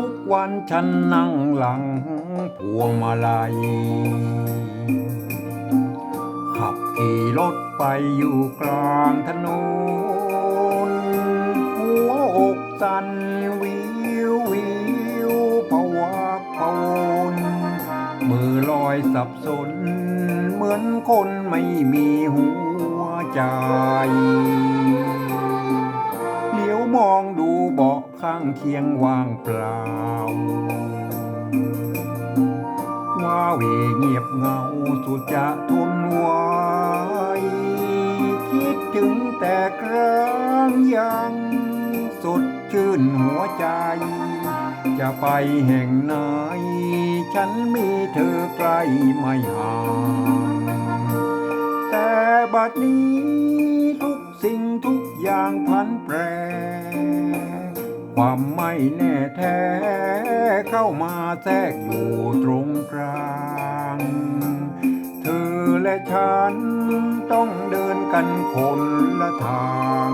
ุกวันฉันนั่งหลังพวงมาลัย ขับขี่รถไปอยู่กลางถนน หัวอกสั่นวิววิวผวาพวนมือลอยสับสน เหมือนคนไม่มีหัวใจ มองดูเบาะข้างเคียงว่างเปล่า ว่าเวเงียบเงาสุดจะทนไหวคิดถึงแต่ครั้งยังสดชื่นหัวใจ จะไปแห่งไหน ฉันมีเธอใกล้ไม่ห่างแต่บัดนี้ ความไม่แน่แท้เข้ามาแทรกอยู่ตรงกลาง เธอและฉันต้องเดินกันคนละทาง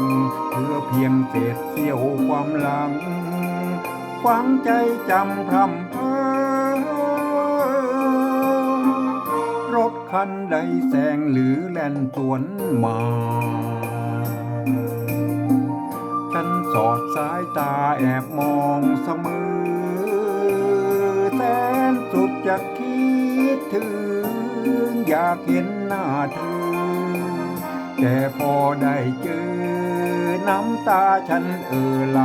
เพื่อเพียงเศษเสี้ยวความหลังฝังใจจำพรำเพ้อรถคันใดแซงหรือแล่นสวนมา อดสายตาแอบมองเสมอ แสนสุดจะคิดถึง อยากเห็นหน้าเธอ แต่พอได้เจอ น้ำตาฉันเอ่อไหล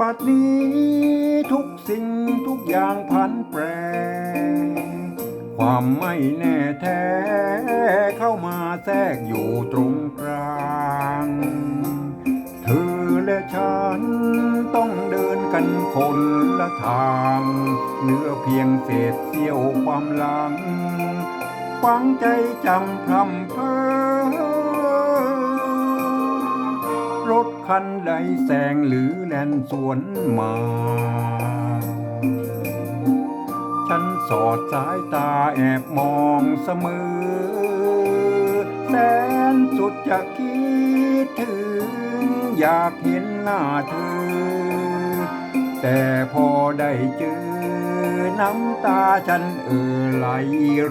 บัดนี้ ทุกสิ่งทุกอย่างพันแปร ความไม่แน่แท้เข้ามาแทรกอยู่ตรงกลาง เธอและฉันต้องเดินกันคนละทางเหลือเพียงเศษเสี้ยวความหลังฝังใจจำพรำเพ้อ รถคันใดแซงหรือแล่นสวนมา ฉันสอดสายตาแอบมองเสมอ แสนสุดจะคิดถึง อยากเห็นหน้าเธอ แต่พอได้เจอ น้ำตาฉันเอ่อไหล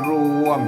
ร่วง